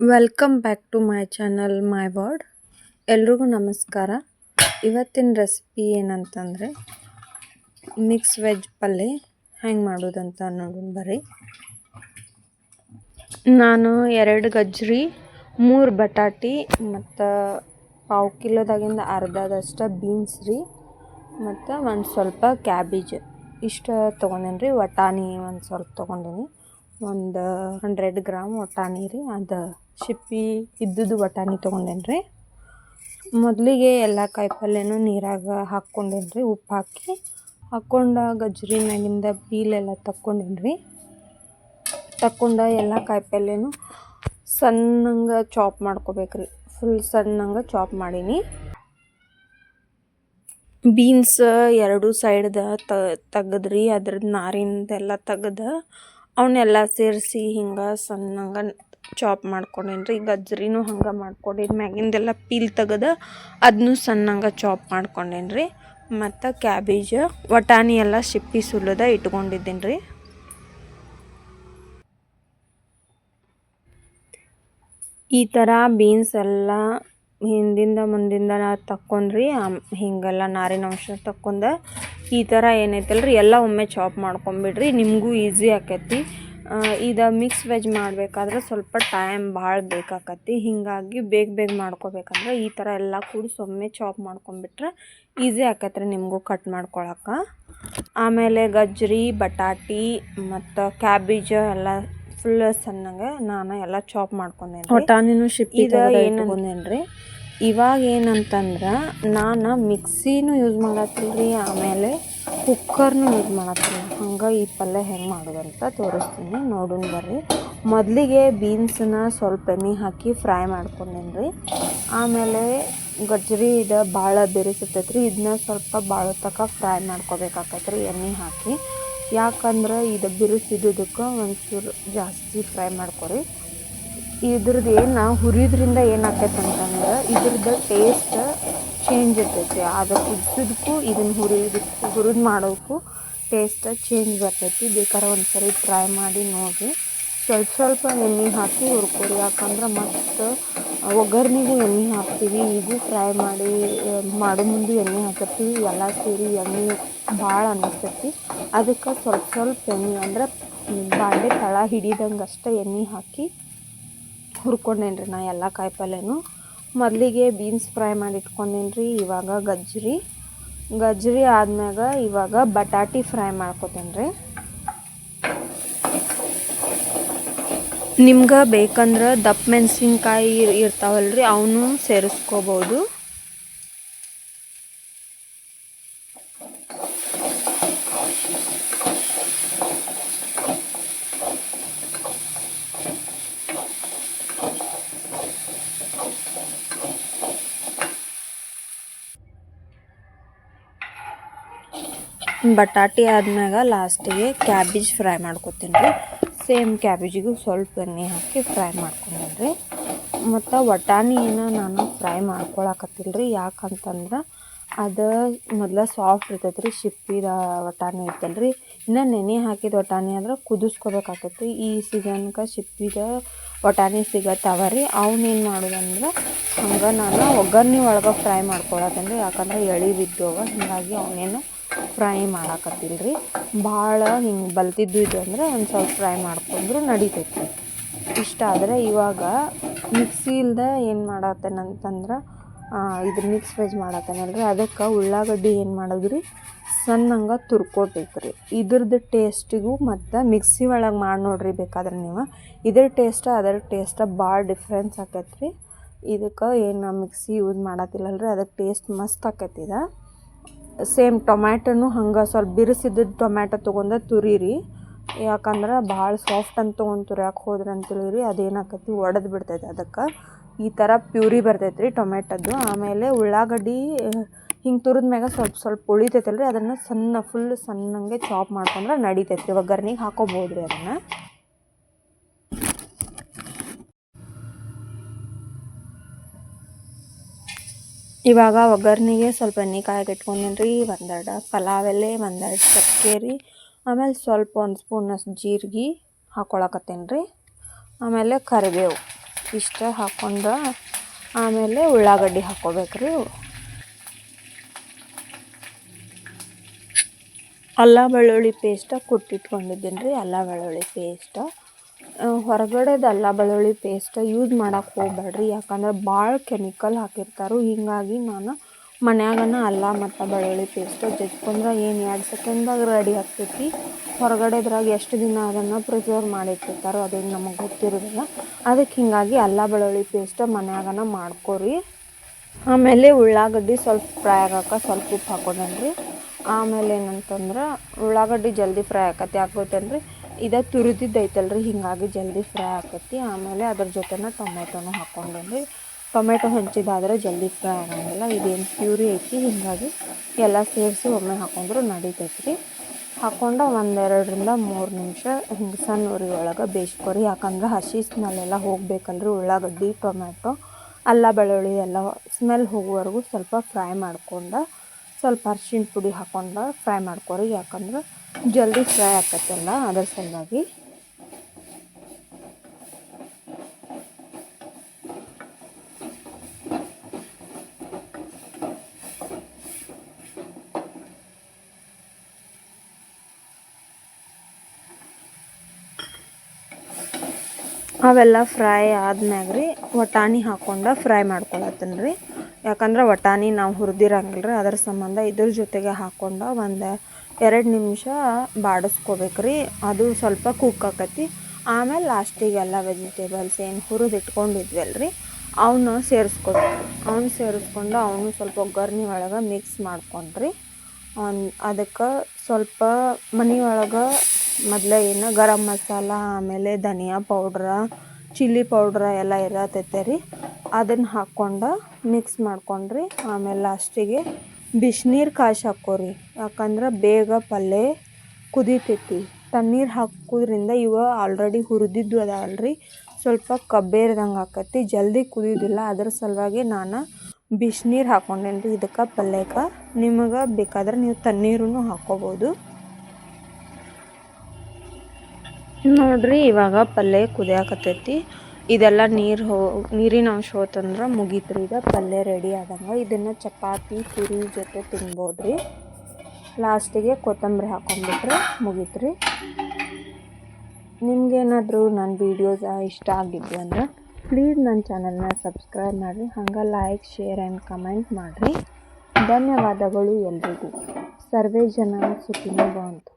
Welcome back to my channel my word ಎಲ್ರಿಗೂ ನಮಸ್ಕಾರ. ಇವತ್ತಿನ ರೆಸಿಪಿ ಏನಂತಂದರೆ ಮಿಕ್ಸ್ ವೆಜ್ ಪಲ್ಯ ಹೆಂಗೆ ಮಾಡೋದಂತ ನೋಡೋಣ, ಬರ್ರಿ. ನಾನು ಎರಡು ಗಜ್ರಿ, ಮೂರು ಬಟಾಟಿ, ಮತ್ತು ಪಾವು ಕಿಲೋದಾಗಿಂದ ಅರ್ಧದಷ್ಟು ಬೀನ್ಸ್ ರೀ, ಮತ್ತು ಒಂದು ಸ್ವಲ್ಪ ಕ್ಯಾಬೇಜ್ ಇಷ್ಟು ತೊಗೊಂಡೇನಿ ರೀ, ವಟಾಣಿ ಒಂದು ಸ್ವಲ್ಪ ತೊಗೊಂಡೀನಿ. ಒಂದು ಹಂಡ್ರೆಡ್ ಗ್ರಾಮ್ ವಟಾಣಿ ರೀ, ಅದು ಸಿಪ್ಪಿ ಇದ್ದದ್ದು ಬಟಾಣಿ ತೊಗೊಂಡೇನಿ ರೀ ಮೊದಲಿಗೆ ಎಲ್ಲ ಕಾಯಿಪಲ್ಯನೂ ನೀರಾಗ ಹಾಕ್ಕೊಂಡೇನಿ ರೀ ಉಪ್ಪು ಹಾಕಿ. ಹಾಕ್ಕೊಂಡ ಗಜ್ಜರಿ ಮ್ಯಾಗಿಂದ ಬೀಲೆಲ್ಲ ತಕ್ಕೊಂಡೇನಿ ರೀ ತಕ್ಕೊಂಡ ಎಲ್ಲ ಕಾಯಿಪಲ್ಯನೂ ಸಣ್ಣಂಗೆ ಚಾಪ್ ಮಾಡ್ಕೋಬೇಕು ರೀ ಫುಲ್ ಸಣ್ಣಂಗೆ ಚಾಪ್ ಮಾಡೀನಿ. ಬೀನ್ಸ್ ಎರಡು ಸೈಡ್ದ ತೆಗೆದ್ರಿ ಅದ್ರದ್ದು ನಾರಿಂದೆಲ್ಲ ತೆಗೆದು. ಅವನ್ನೆಲ್ಲ ಸೇರಿಸಿ ಹಿಂಗೆ ಸಣ್ಣಂಗೆ ಚಾಪ್ ಮಾಡ್ಕೊಂಡೇನಿ ರೀ ಗಜ್ರಿನೂ ಹಂಗೆ ಮಾಡ್ಕೊಂಡೇನಿ, ಮ್ಯಾಗಿಂದೆಲ್ಲ ಪೀಲ್ ತೆಗೆದು ಅದನ್ನೂ ಸಣ್ಣಂಗೆ ಚಾಪ್ ಮಾಡ್ಕೊಂಡೇನಿ ರೀ ಮತ್ತು ಕ್ಯಾಬೇಜ್ ವಟಾಣಿ ಎಲ್ಲ ಸಿಪ್ಪಿ ಸುಲಿದ ಇಟ್ಕೊಂಡಿದ್ದೀನಿ ರೀ ಈ ಥರ ಬೀನ್ಸ್ ಎಲ್ಲ ಹಿಂದಿಂದ ಮುಂದಿಂದ ತಕ್ಕೊಂಡ್ರಿ ಹಿಂಗೆಲ್ಲ ನಾರಿನ ಅಂಶ ತಕ್ಕೊಂಡ ಈ ಥರ ಏನೈತಲ್ರಿ, ಎಲ್ಲ ಒಮ್ಮೆ ಚಾಪ್ ಮಾಡ್ಕೊಂಬಿಡ್ರಿ, ನಿಮಗೂ ಈಸಿ ಆಕೈತಿ. ಇದು ಮಿಕ್ಸ್ ವೆಜ್ ಮಾಡಬೇಕಾದ್ರೆ ಸ್ವಲ್ಪ ಟೈಮ್ ಭಾಳ ಬೇಕಾಕತಿ ಹೀಗಾಗಿ ಬೇಗ ಬೇಗ ಮಾಡ್ಕೋಬೇಕಂದ್ರೆ ಈ ಥರ ಎಲ್ಲ ಕೂಡಿಸಿ ಒಮ್ಮೆ ಚಾಪ್ ಮಾಡ್ಕೊಂಬಿಟ್ರೆ ಈಸಿ ಆಕತ್ರಿ ನಿಮಗೂ ಕಟ್ ಮಾಡ್ಕೊಳಕ್ಕೆ. ಆಮೇಲೆ ಗಜ್ರಿ ಬಟಾಟಿ ಮತ್ತು ಕ್ಯಾಬೇಜ್ ಎಲ್ಲ ಫುಲ್ ಸಣ್ಣಗೆ ನಾನು ಎಲ್ಲ ಚಾಪ್ ಮಾಡ್ಕೊಂಡೇನಿ ಇದು ರೀ ಇವಾಗ ಏನಂತಂದ್ರೆ ನಾನು ಮಿಕ್ಸಿನೂ ಯೂಸ್ ಮಾಡತ್ತಿಲ್ರಿ ಆಮೇಲೆ ಕುಕ್ಕರ್ನು ಯೂಸ್ ಮಾಡತ್ತೀನಿ ಹಂಗೆ ಈ ಪಲ್ಯ ಹೆಂಗೆ ಮಾಡೋದಂತ ತೋರಿಸ್ತೀನಿ. ನೋಡೋಣ ಬರ್ರಿ. ಮೊದಲಿಗೆ ಬೀನ್ಸನ್ನ ಸ್ವಲ್ಪ ಎಣ್ಣೆ ಹಾಕಿ ಫ್ರೈ ಮಾಡ್ಕೊಂಡೇನಿ ರೀ ಆಮೇಲೆ ಗಜ್ಜರಿ ಇದು ಭಾಳ ಬೆರೆಸುತ್ತೈತೆ ರೀ ಇದನ್ನ ಸ್ವಲ್ಪ ಭಾಳ ತನಕ ಫ್ರೈ ಮಾಡ್ಕೋಬೇಕಾಗತ್ತೆ ರೀ ಎಣ್ಣೆ ಹಾಕಿ. ಯಾಕಂದ್ರೆ ಇದು ಬಿರುಸಿದ್ದಕ್ಕೆ ಒಂಚೂರು ಜಾಸ್ತಿ ಫ್ರೈ ಮಾಡ್ಕೊರಿ. ಇದ್ರದ್ದು ಏನು ಹುರಿಯೋದ್ರಿಂದ ಏನಾಗ್ತೈತೆ ಅಂತಂದ್ರೆ ಇದ್ರದ್ದು ಟೇಸ್ಟ್ ಚೇಂಜ್ ಇರ್ತೈತಿ. ಅದು ಕುದಿಸೋದಕ್ಕೂ ಇದನ್ನು ಹುರಿಯೋದಕ್ಕೂ ಹುರಿದು ಮಾಡೋಕ್ಕೂ ಟೇಸ್ಟ್ ಚೇಂಜ್ ಬರ್ತೈತಿ. ಬೇಕಾದ್ರೆ ಒಂದು ಸರಿ ಟ್ರೈ ಮಾಡಿ ನೋಡಿ. ಸ್ವಲ್ಪ ಸ್ವಲ್ಪ ಎಣ್ಣೆ ಹಾಕಿ ಹುರ್ಕೊರಿ ಯಾಕಂದ್ರೆ ಮತ್ತು ಒಗ್ಗರಣೆಗೂ ಎಣ್ಣೆ ಹಾಕ್ತೀವಿ. ಇದು ಫ್ರೈ ಮಾಡಿ ಮಾಡೋ ಮುಂದೆ ಎಣ್ಣೆ ಹಾಕಿರ್ತೀವಿ. ಎಲ್ಲ ಸೇರಿ ಎಣ್ಣೆ ಭಾಳ ಅನ್ನಿಸ್ತೈತಿ ಅದಕ್ಕೆ ಸ್ವಲ್ಪ ಸ್ವಲ್ಪ ಎಣ್ಣೆ, ಅಂದ್ರೆ ಬಾಂಡೆ ತಳ ಹಿಡಿದಂಗೆ ಅಷ್ಟೇ ಎಣ್ಣೆ ಹಾಕಿ ಹುರ್ಕೊಂಡೇನ್ರಿ ನಾ ಎಲ್ಲ ಕಾಯಿಪಲ್ಯನೂ ಮೊದಲಿಗೆ ಬೀನ್ಸ್ ಫ್ರೈ ಮಾಡಿ ಇಟ್ಕೊಂಡೇನಿ ರೀ ಇವಾಗ ಗಜ್ಜರಿ. ಗಜ್ಜರಿ ಆದ್ಮ್ಯಾಗ ಇವಾಗ ಬಟಾಟಿ ಫ್ರೈ ಮಾಡ್ಕೊತೀನಿ ರೀ ನಿಮ್ಗೆ ಬೇಕಂದ್ರೆ ದಪ್ಪ ಮೆಣಸಿನ್ಕಾಯಿ ಇರ್ತಾವಲ್ಲ ರೀ ಅವನ್ನೂ ಸೇರಿಸ್ಕೋಬೋದು. ಬಟಾಟಿ ಆದ್ಮ್ಯಾಗ ಲಾಸ್ಟಿಗೆ ಕ್ಯಾಬೇಜ್ ಫ್ರೈ ಮಾಡ್ಕೊತೀನಿ ರೀ. ಸೇಮ್ ಕ್ಯಾಬೇಜಿಗೂ ಸ್ವಲ್ಪ ಎಣ್ಣೆ ಹಾಕಿ ಫ್ರೈ ಮಾಡ್ಕೊಂಡ್ರಿ ರೀ. ಮತ್ತು ವಟಾಣಿಯನ್ನು ನಾನು ಫ್ರೈ ಮಾಡ್ಕೊಳಕತ್ತಿಲ್ಲ ರೀ. ಯಾಕಂತಂದ್ರೆ ಅದು ಮೊದಲ ಸಾಫ್ಟ್ ಇರ್ತೈತೆ ರೀ, ಶಿಪ್ಪಿದ ವಟಾಣಿ ಐತಲ್ಲ ರೀ. ಇನ್ನು ನೆನೆ ಹಾಕಿದ ವಟಾಣಿ ಆದ್ರೆ ಕುದಿಸ್ಕೋಬೇಕಾಗತ್ತೆ ಈ ಸೀಸನ್ಗೆ ಶಿಪ್ಪಿದ ವಟಾಣಿ ಸಿಗತ್ತವ ರೀ. ಅವನ್ನೇನು ಮಾಡೋದಂದ್ರೆ ಹಂಗೆ ನಾನು ಒಗ್ಗರಣೆ ಒಳಗೆ ಫ್ರೈ ಮಾಡ್ಕೊಳತ್ತೇನೆ ರೀ ಯಾಕಂದ್ರೆ ಎಳಿ ಬಿದ್ದವ, ಹೀಗಾಗಿ ಅವನೇನು ಫ್ರೈ ಮಾಡಾಕತ್ತಿಲ್ಲ ರೀ ಭಾಳ ಹಿಂಗೆ ಬಲ್ತಿದ್ದು ಇದು ಅಂದ್ರೆ ಒಂದು ಸ್ವಲ್ಪ ಫ್ರೈ ಮಾಡ್ಕೊಂಡ್ರು ನಡಿತೈತಿ. ಇಷ್ಟ ಆದರೆ ಇವಾಗ ಮಿಕ್ಸಿ ಇಲ್ದೆ ಏನು ಮಾಡತ್ತೇನಂತಂದ್ರೆ ಇದು ಮಿಕ್ಸ್ ವೆಜ್ ಮಾಡತ್ತೇನಲ್ರಿ ಅದಕ್ಕೆ ಉಳ್ಳಾಗಡ್ಡಿ ಏನು ಮಾಡೋದು ರೀ ಸಣ್ಣಂಗೆ ತುರ್ಕೋಬೇಕು ರೀ ಇದ್ರದ್ದು ಟೇಸ್ಟಿಗೂ ಮತ್ತು ಮಿಕ್ಸಿ ಒಳಗೆ ಮಾಡಿ ನೋಡ್ರಿ ಬೇಕಾದ್ರೆ ನೀವು. ಇದ್ರ ಟೇಸ್ಟ ಅದರ ಟೇಸ್ಟ ಭಾಳ ಡಿಫ್ರೆನ್ಸ್ ಆಕೈತೆ ರೀ ಇದಕ್ಕೆ ಏನು ಮಿಕ್ಸಿ ಯೂಸ್ ಮಾಡತ್ತಿಲ್ಲಲ್ರಿ ಅದಕ್ಕೆ ಟೇಸ್ಟ್ ಮಸ್ತ್ ಆಕೈತಿ ಇದು. ಸೇಮ್ ಟೊಮ್ಯಾಟೋನು ಹಂಗೆ ಸ್ವಲ್ಪ ಬಿರುಸಿದ್ದದ್ದು ಟೊಮ್ಯಾಟೊ ತೊಗೊಂಡು ತುರಿರಿ. ಯಾಕಂದ್ರೆ ಭಾಳ ಸಾಫ್ಟ್ ಅಂತ ತೊಗೊಂಡು ತುರಿಯಾಕೆ ಹೋದ್ರೆ ಅಂತೇಳಿರಿ ಅದೇನಾಕತಿ ಒಡೆದು ಬಿಡ್ತೈತೆ ಅದಕ್ಕೆ. ಈ ಥರ ಪ್ಯೂರಿ ಬರ್ತೈತೆ ರೀ ಟೊಮೆಟೊದು ಆಮೇಲೆ ಉಳ್ಳಾಗಡ್ಡಿ, ಹಿಂಗೆ ತುರಿದ ಮ್ಯಾಗ ಸ್ವಲ್ಪ ಸ್ವಲ್ಪ ಉಳಿತೈತಲ್ಲ ರೀ ಅದನ್ನು ಸಣ್ಣ ಫುಲ್ ಸಣ್ಣಂಗೆ ಚಾಪ್ ಮಾಡ್ಕೊಂಡ್ರೆ ನಡಿತೈತೆ ರೀ ಒಗ್ಗರ್ನಿಗೆ ಹಾಕೋಬೋದು ರೀ ಅದನ್ನು. ಇವಾಗ ಒಗ್ಗರ್ಣೆಗೆ ಸ್ವಲ್ಪ ಎಣ್ಣೆ ಕಾಯಿಗೆ ರೀ ಒಂದೆರಡು ಪಲಾವ್ ಎಲೆ ಒಂದೆರಡು ಚಕ್ಕೆ ರೀ ಆಮೇಲೆ ಸ್ವಲ್ಪ ಒಂದು ಸ್ಪೂನಷ್ಟು ಜೀರಿಗೆ ಹಾಕ್ಕೊಳಕತ್ತೇನಿ ರೀ ಆಮೇಲೆ ಕರಿಬೇವು ಇಷ್ಟ ಹಾಕ್ಕೊಂಡು ಆಮೇಲೆ ಉಳ್ಳಾಗಡ್ಡಿ ಹಾಕ್ಕೋಬೇಕ್ರಿ. ಅಲ್ಲ ಬೆಳ್ಳುಳ್ಳಿ ಪೇಸ್ಟ ಕುಟ್ಟಿಟ್ಕೊಂಡಿದ್ದೀನಿ ರೀ ಅಲ್ಲ ಬೆಳ್ಳುಳ್ಳಿ ಪೇಸ್ಟ. ಹೊರಗಡೆದು ಅಲ್ಲ ಬೆಳ್ಳುಳ್ಳಿ ಪೇಸ್ಟ್ ಯೂಸ್ ಮಾಡಕ್ಕೆ ಹೋಗ್ಬೇಡ್ರಿ. ಯಾಕಂದ್ರೆ ಭಾಳ ಕೆಮಿಕಲ್ ಹಾಕಿರ್ತಾರೆ. ಹೀಗಾಗಿ ನಾನು ಮನ್ಯಾಗನ ಅಲ್ಲ ಮತ್ತು ಬೆಳ್ಳುಳ್ಳಿ ಪೇಸ್ಟ್ ಜಜ್ಕೊಂಡ್ರೆ ಏನು ಎರಡು ಸೆಕೆಂಡ್ದಾಗ ರೆಡಿ ಆಗ್ತೈತಿ. ಹೊರಗಡೆದ್ರಾಗ ಎಷ್ಟು ದಿನ ಅದನ್ನು ಪ್ರಿಸರ್ವ್ ಮಾಡಿಟ್ಟಿರ್ತಾರೋ ಅದೇನು ನಮಗೆ ಗೊತ್ತಿರೋದಿಲ್ಲ. ಅದಕ್ಕೆ ಹೀಗಾಗಿ ಅಲ್ಲ ಬೆಳ್ಳುಳ್ಳಿ ಪೇಸ್ಟ್ ಮನ್ಯಾಗನ ಮಾಡ್ಕೊರಿ. ಆಮೇಲೆ ಉಳ್ಳಾಗಡ್ಡಿ ಸ್ವಲ್ಪ ಫ್ರೈ ಆಗಕ್ಕೆ ಸ್ವಲ್ಪ ಉಪ್ಪು ಹಾಕೊಂಡೇನ್ರಿ ಆಮೇಲೆ ಏನಂತಂದ್ರೆ ಉಳ್ಳಾಗಡ್ಡಿ ಜಲ್ದಿ ಫ್ರೈ ಆಕತಿ ಹಾಕ್ಬೇಕಂದ್ರೆ ಇದು ತುರಿದಿದ್ದೈತಲ್ರಿ, ಹಿಂಗಾಗಿ ಜಲ್ದಿ ಫ್ರೈ ಆಕತಿ. ಆಮೇಲೆ ಅದ್ರ ಜೊತೆನ ಟೊಮೆಟೊನು ಹಾಕ್ಕೊಂಡೇನ್ರಿ ಟೊಮೆಟೊ ಹಂಚಿದಾದ್ರೆ ಜಲ್ದಿ ಫ್ರೈ ಆಗಂಗಿಲ್ಲ, ಇದೇನು ಪ್ಯೂರಿ ಐತಿ, ಹೀಗಾಗಿ ಎಲ್ಲ ಸೇರಿಸಿ ಒಮ್ಮೆ ಹಾಕೊಂಡ್ರು ನಡೀತೈತೆ ರೀ ಹಾಕ್ಕೊಂಡು ಒಂದೆರಡರಿಂದ ಮೂರು ನಿಮಿಷ ಹಿಂಗೆ ಸಣ್ಣ ಉರಿ ಒಳಗೆ ಬೇಯಿಸ್ಕೊರಿ. ಯಾಕಂದ್ರೆ ಹಸಿ ಸ್ಮೆಲ್ ಎಲ್ಲ ಹೋಗ್ಬೇಕಲ್ರಿ, ಉಳ್ಳಾಗಡ್ಡಿ ಟೊಮ್ಯಾಟೊ ಅಲ್ಲ ಬೆಳ್ಳುಳ್ಳಿ ಎಲ್ಲ ಸ್ಮೆಲ್ ಹೋಗುವವರೆಗೂ ಸ್ವಲ್ಪ ಫ್ರೈ ಮಾಡ್ಕೊಂಡು ಸ್ವಲ್ಪ ಅರ್ಶಿನ ಪುಡಿ ಹಾಕ್ಕೊಂಡು ಫ್ರೈ ಮಾಡ್ಕೊರಿ. ಯಾಕಂದ್ರೆ ಜಲ್ದಿ ಫ್ರೈ ಆಕತ್ತಲ್ಲ, ಅದರ ಸಲುವಾಗಿ. ಅವೆಲ್ಲ ಫ್ರೈ ಆದ್ಮ್ಯಾಗ ರೀ, ವಟಾಣಿ ಹಾಕ್ಕೊಂಡು ಫ್ರೈ ಮಾಡ್ಕೊಳತ್ತೀನಿ ರೀ ಯಾಕಂದ್ರೆ ವಟಾಣಿ ನಾವು ಹುರಿದಿರಂಗಿಲ್ಲ ರೀ ಅದ್ರ ಸಂಬಂಧ ಇದ್ರ ಜೊತೆಗೆ ಹಾಕ್ಕೊಂಡು ಒಂದು ಎರಡು ನಿಮಿಷ ಬಾಡಿಸ್ಕೋಬೇಕು ರೀ ಅದು ಸ್ವಲ್ಪ ಕುಕ್ ಆಕತಿ. ಆಮೇಲೆ ಲಾಸ್ಟಿಗೆ ಎಲ್ಲ ವೆಜಿಟೇಬಲ್ಸ್ ಏನು ಹುರಿದು ರೀ ಅವನ್ನ ಸೇರಿಸ್ಕೊಬೇಕು ಅವನ್ನ ಸೇರಿಸ್ಕೊಂಡು ಅವನು ಸ್ವಲ್ಪ ಒಗ್ಗರ್ಣಿ ಒಳಗೆ ಮಿಕ್ಸ್ ಮಾಡ್ಕೊಂಡ್ರಿ. ಅದಕ್ಕೆ ಸ್ವಲ್ಪ ಮನೆ ಒಳಗೆ ಮೊದಲೇ ಏನು ಗರಂ ಮಸಾಲ, ಆಮೇಲೆ ಧನಿಯಾ ಪೌಡ್ರ ಚಿಲ್ಲಿ ಪೌಡ್ರ ಎಲ್ಲ ಇರತೈತೆ ರೀ. ಅದನ್ನು ಹಾಕ್ಕೊಂಡು ಮಿಕ್ಸ್ ಮಾಡ್ಕೊಂಡ್ರಿ. ಆಮೇಲೆ ಲಾಸ್ಟಿಗೆ ಬಿಸಿನೀರು ಕಾಯ್ಸಿ ಹಾಕ್ಕೋರಿ ಯಾಕಂದ್ರೆ ಬೇಗ ಪಲ್ಯ ಕುದೀತೈತಿ. ತಣ್ಣೀರು ಹಾಕೋದ್ರಿಂದ ಇವ ಆಲ್ರೆಡಿ ಹುರಿದಿದ್ದು ಅದಾವಲ್ರಿ ಸ್ವಲ್ಪ ಕಬ್ಬೇರ್ದಂಗೆ ಆಕತಿ. ಜಲ್ದಿ ಕುದಿಯೋದಿಲ್ಲ. ಅದ್ರ ಸಲುವಾಗಿ ನಾನು ಬಿಸ್ನೀರು ಹಾಕ್ಕೊಂಡೇನಿ ರೀ ಇದಕ್ಕೆ ಪಲ್ಯಕ್ಕೆ ನಿಮಗೆ ಬೇಕಾದ್ರೆ ನೀವು ತಣ್ಣೀರೂ ಹಾಕ್ಕೋಬೋದು ನೋಡ್ರಿ ಇವಾಗ ಪಲ್ಯ ಕುದಿಯಾಕತ್ತೈತಿ ಇದೆಲ್ಲ ನೀರು ಹೋ, ನೀರಿನ ಅಂಶ ಹೋತಂದ್ರೆ ಮುಗೀತು ರೀ ಈಗ ಪಲ್ಯ ರೆಡಿ ಆದಂಗೆ. ಇದನ್ನು ಚಪಾತಿ, ಪೂರಿ ಜೊತೆ ತಿನ್ಬೋದು ರೀ ಲಾಸ್ಟಿಗೆ ಕೊತ್ತಂಬರಿ ಹಾಕೊಂಡ್ಬಿಟ್ರೆ ಮುಗೀತು ರೀ ನಿಮ್ಗೇನಾದರೂ ನನ್ನ ವೀಡಿಯೋಸ್ ಇಷ್ಟ ಆಗಿದ್ವಿ ಅಂದ್ರೆ ಪ್ಲೀಸ್ ನನ್ನ ಚಾನಲ್ನ ಸಬ್ಸ್ಕ್ರೈಬ್ ಮಾಡಿರಿ. ಹಂಗೆ ಲೈಕ್ ಶೇರ್ ಆ್ಯಂಡ್ ಕಮೆಂಟ್ ಮಾಡಿರಿ. ಧನ್ಯವಾದಗಳು ಎಲ್ರಿಗೂ. ಸರ್ವೇ ಜನ ಸುಖಿನೋ ಭವಂತು.